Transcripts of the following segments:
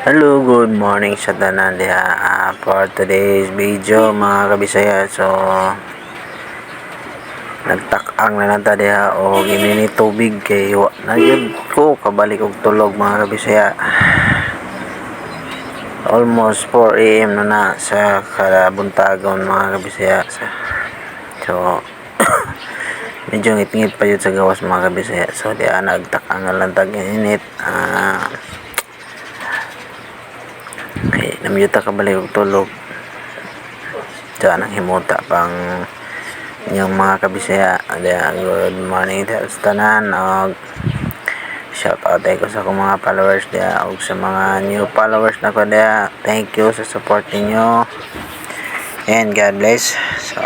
Hello, good morning sa tanan diha ah, for today's video mga kabisaya. So nagtak-ang na nata diha o ginini tubig kay wa na yun ko kabalik og tulog mga kabisaya. Almost 4 AM na na sa kalabuntagon mga kabisaya. So medyo ngit-ngit pa yun sa gawas mga kabisaya. So diha nagtak-ang na lang tag init. Ah Okay, namiyuta ka balik og tulog. Diyan ang himuta pang inyong mga kabisaya. Diyan, good morning sa tanan. Og shout out ko sa akong mga followers diya og sa mga new followers na ko diya. Thank you sa support ninyo. And God bless. So,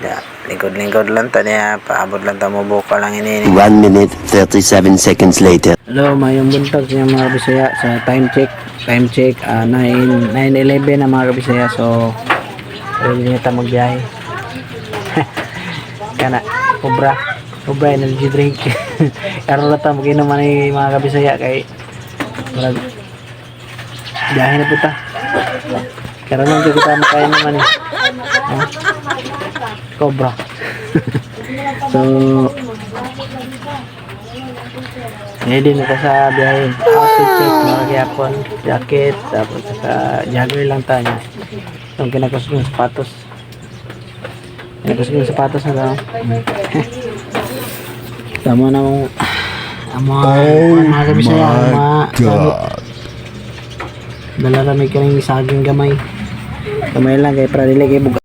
diya, lingkod-lingkod lang ta diya. Paabot lang ta mo buka lang ini. 1 minute 37 seconds later. Hello, mayong buntag sa mga kabisaya sa time check. Time check, ah, 9, 9.11 na mga kabisaya. So, pwede nyo ta magbiyahe. Kana, obra. Obra energy drink. Karoon na ta, mag-inom ni mga kabisaya kay marag biyahe na po ta. Karoon lang kita makain naman eh. Cobra. so, Ready na ta sa biyahe. Outfit check, mga gyapon, jacket, tapos sa jogger lang tayo. Itong kinakusog ng sapatos. Kinakusog ng sapatos na lang. Tama na mong ang mga, mga ang mga gamit. Dala kami kaming saging gamay. Gamay lang kay para dili kay buga.